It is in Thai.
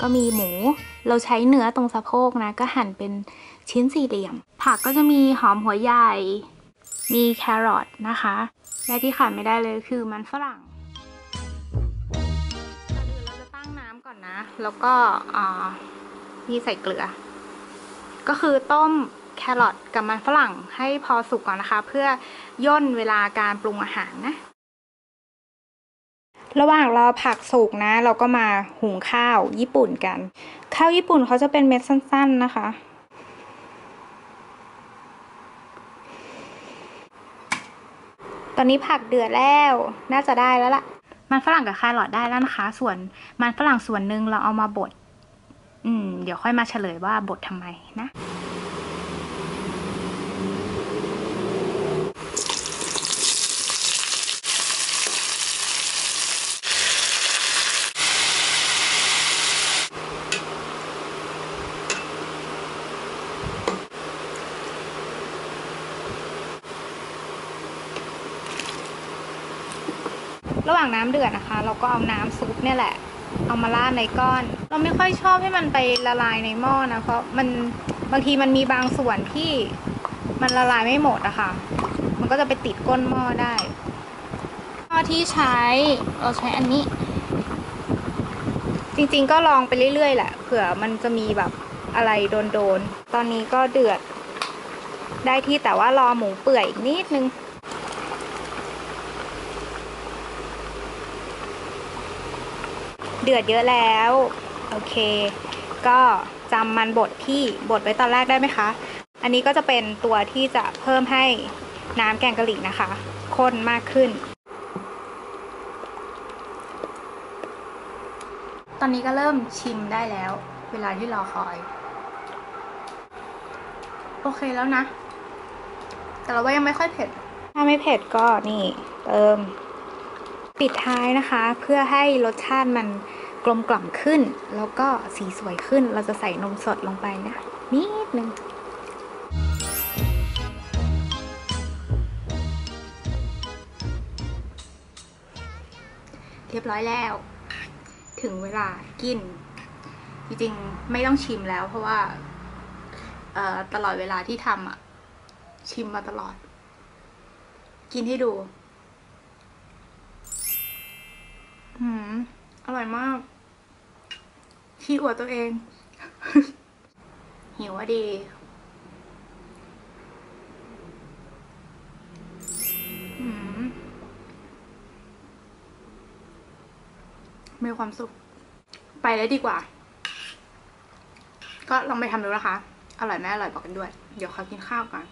ก็มีหมู เราใช้เนื้อตรงสะโพกนะ ก็หั่นเป็นชิ้นสี่เหลี่ยม ผักก็จะมีหอมหัวใหญ่ มีแครอทนะคะ และที่ขาดไม่ได้เลยคือมันฝรั่งเราจะตั้งน้ำก่อนนะ แล้วก็อ่านี่ใส่เกลือ ก็คือต้มแครอทกับมันฝรั่งให้พอสุกก่อนนะคะ เพื่อย่นเวลาการปรุงอาหารนะ ระหว่างรอผักสุกนะ เราก็มาหุงข้าวญี่ปุ่นกัน ข้าวญี่ปุ่นเขาจะเป็นเม็ดสั้น ๆนะคะ ตอนนี้ผักเดือดแล้ว น่าจะได้แล้วล่ะ มันฝรั่งกับแครอทได้แล้วนะคะ ส่วนมันฝรั่งส่วนหนึ่งเราเอามาบด อืม เดี๋ยวค่อยมาเฉลยว่าบดทำไมนะ ระหว่างน้ำเดือดนะคะ เราก็เอาน้ำซุปเนี่ยแหละ เอามาราดในก้อน เราไม่ค่อยชอบให้มันไปละลายในหม้อนะเพราะมันบางทีมันมีบางส่วนที่มันละลายไม่หมดอะค่ะ มันก็จะไปติดก้นหม้อได้หม้อที่ใช้เราใช้อันนี้ จริงๆก็ลองไปเรื่อยๆแหละเผื่อมันจะมีแบบอะไรโดนๆ ตอนนี้ก็เดือดได้ที่แต่ว่ารอหมูเปื่อยอีกนิดนึง เดือดเยอะแล้ว โอเค ก็จำมันบดที่บดไว้ตอนแรกได้ไหมคะ อันนี้ก็จะเป็นตัวที่จะเพิ่มให้น้ำแกงกะหรี่นะคะข้นมากขึ้น ตอนนี้ก็เริ่มชิมได้แล้ว เวลาที่รอคอย โอเคแล้วนะ แต่เราว่ายังไม่ค่อยเผ็ด ถ้าไม่เผ็ดก็นี่ เติม ปิดท้ายนะคะเพื่อให้รสชาติมันกลมกล่อมขึ้น แล้วก็สีสวยขึ้น เราจะใส่นมสดลงไปนะนิดนึงเรียบร้อยแล้ว ถึงเวลากิน จริงๆ ไม่ต้องชิมแล้วเพราะว่าตลอดเวลาที่ทำอะชิมมาตลอด กินให้ดู หืม อร่อยมาก ขี้อวดตัวเอง หิวอะดีหืมมีความสุข ไปแล้วดีกว่า ก็ลองไปทำดูนะคะ อร่อยไหมอร่อยบอกกันด้วย เดี๋ยวขอกินข้าวก่อน